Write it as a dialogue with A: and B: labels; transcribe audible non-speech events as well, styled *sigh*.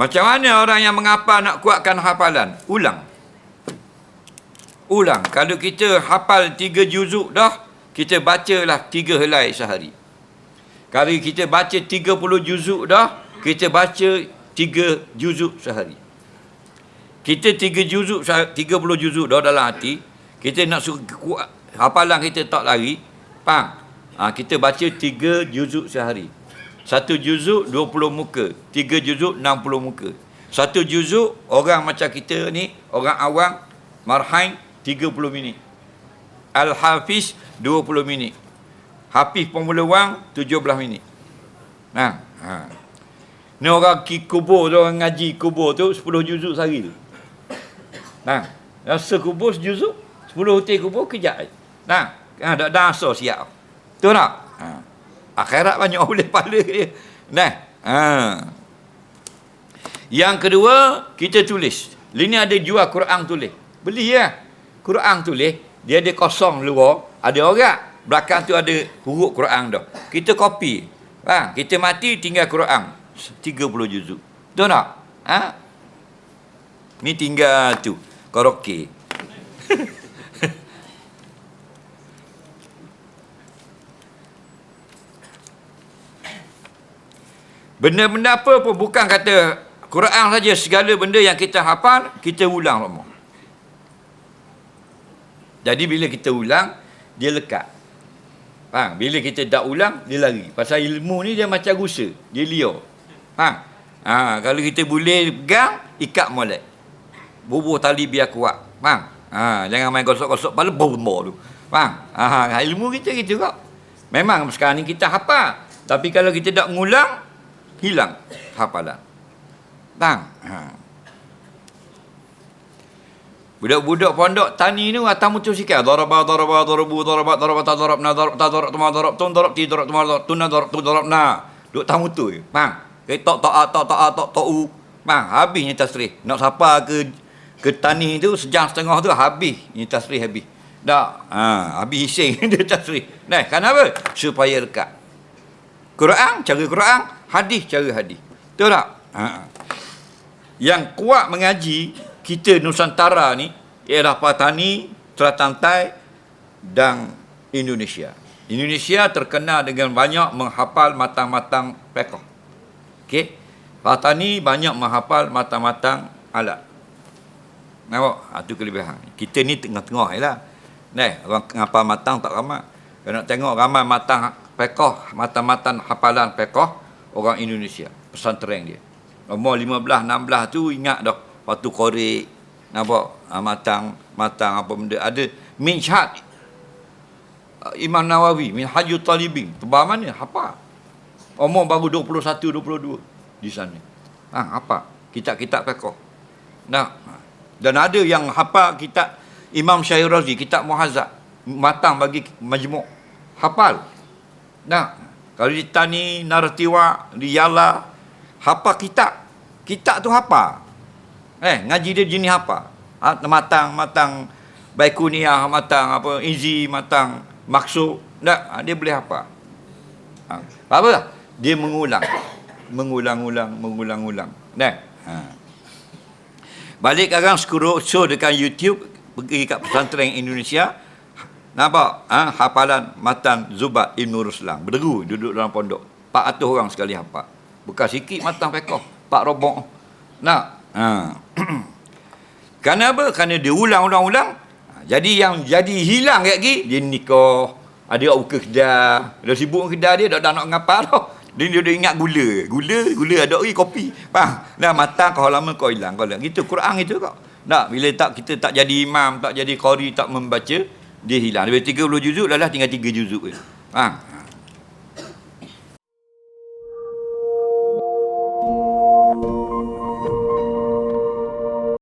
A: Macam mana orang yang menghafal nak kuatkan hafalan? Ulang. Ulang. Kalau kita hafal tiga juzuk dah, kita bacalah tiga helai sehari. Kalau kita baca tiga puluh juzuk dah, kita baca tiga juzuk sehari. Kita tiga juzuk, tiga puluh juzuk dah dalam hati, kita nak suruh kuat, hafalan kita tak lari, faham? Ha, kita baca tiga juzuk sehari. Satu juzuk dua puluh muka. Tiga juzuk enam puluh muka. Satu juzuk orang macam kita ni, orang awam, marhain tiga puluh minit. Al-Hafiz dua puluh minit. Hafiz pemula wang belas minit. Nah, ha. Ni orang ki kubur tu, orang ngaji kubur tu sepuluh juzuk sehari tu. Nah, rasa kubur sejuzuk, sepuluh hotel kubur kejap. Nah, ha, dah dah asal siap. Tu tak? Akhirat banyak boleh pahala dia. Nah. Ha. Yang kedua, kita tulis. Ini ada jual Quran tulis. Beli ya. Quran tulis, dia ada kosong luar, ada orang. Belakang tu ada huruf Quran dah. Kita copy. Ha, kita mati tinggal Quran 30 juzuk. Betul tak? Ha? Ni tinggal tu. Karaoke. Benda-benda apa pun bukan kata Quran saja segala benda yang kita hafal kita ulang semua. Jadi bila kita ulang dia lekat. Faham? Bila kita tak ulang dia lari. Pasal ilmu ni dia macam rusa, dia liar. Faham? Ha, kalau kita boleh pegang ikat molek. Bubuh tali biar kuat. Faham? Ha, jangan main gosok-gosok kepala bau tu. Faham? Ha, ilmu kita gitu kok. Memang sekarang ni kita hafal. Tapi kalau kita tak mengulang, hilang hafalan. Bang. Ha. Budak-budak pondok tani ni atam mutu sikit. Daraba daraba darabu daraba daraba ta darab na darab ta darab tuma darab tun darab ti darab tuma darab tun darab tu darab na. Duk tamu tu. Bang. Ke tok tok tok tok tok tok u. Bang, habisnya tasrih. Nak siapa ke ke tani tu sejam setengah tu habis ni tasrih habis. Dak. Ha, habis ising *laughs* dia tasrih. Nah, kenapa? Supaya dekat. Quran, cara Quran, hadis cara hadis. Betul tak? Ha. Yang kuat mengaji kita Nusantara ni ialah Patani, Teratantai dan Indonesia. Indonesia terkenal dengan banyak menghafal matang-matang pekoh. Okey. Patani banyak menghafal matang-matang alat. Nampak? Itu ha, kelebihan. Kita ni tengah-tengah je lah. Nah, orang ngapal matang tak ramai. Kalau nak tengok ramai matang pekoh, matan-matan hafalan pekoh orang Indonesia, pesantren dia. Umur 15, 16 tu ingat dah waktu korek, nampak ha, matang, matang apa benda. Ada min syad uh, Imam Nawawi, min haju talibin. Tebal mana? Apa? Umur baru 21, 22 di sana. Ha, apa? Kitab-kitab pekoh. Nah, dan ada yang hafal kitab Imam Syahir kitab Muhazzab. Matang bagi majmuk. Hafal. Nah, kalau di Tani, Naratiwa, di Yala, hafal kitab. Kitab tu hafal. Eh, ngaji dia jenis apa? Ha, matang, matang, Baikuniah, matang, apa, Izi, matang, Maksud. Tak, ha, dia boleh hafal. Ha, apa? Dia mengulang. Mengulang-ulang, mengulang-ulang. Nah, ha. Balik sekarang show dekat YouTube, pergi kat pesantren Indonesia, Nampak? Ha? Hafalan matan Zubat Ibn Ruslan. Berderu duduk dalam pondok. 400 orang sekali hafal. Bekas sikit matan pekoh. Pak robok. Nak? Ha. *clears throat* Kenapa? Kerana dia ulang-ulang-ulang. Ha. Jadi yang jadi hilang lagi, dia nikah. Ada orang buka kedai. Dah sibuk kedai dia, dah, dah nak ngapa dah. Dia, dia, dia ingat gula. Gula, gula ada lagi kopi. Faham? Dah matang kau lama kau hilang. Kau hilang. Gitu Quran itu kau. Nak, bila tak kita tak jadi imam, tak jadi qari, tak membaca, dia hilang. Lebih 30 juzuk dah lah tinggal 3 juzuk. Ha,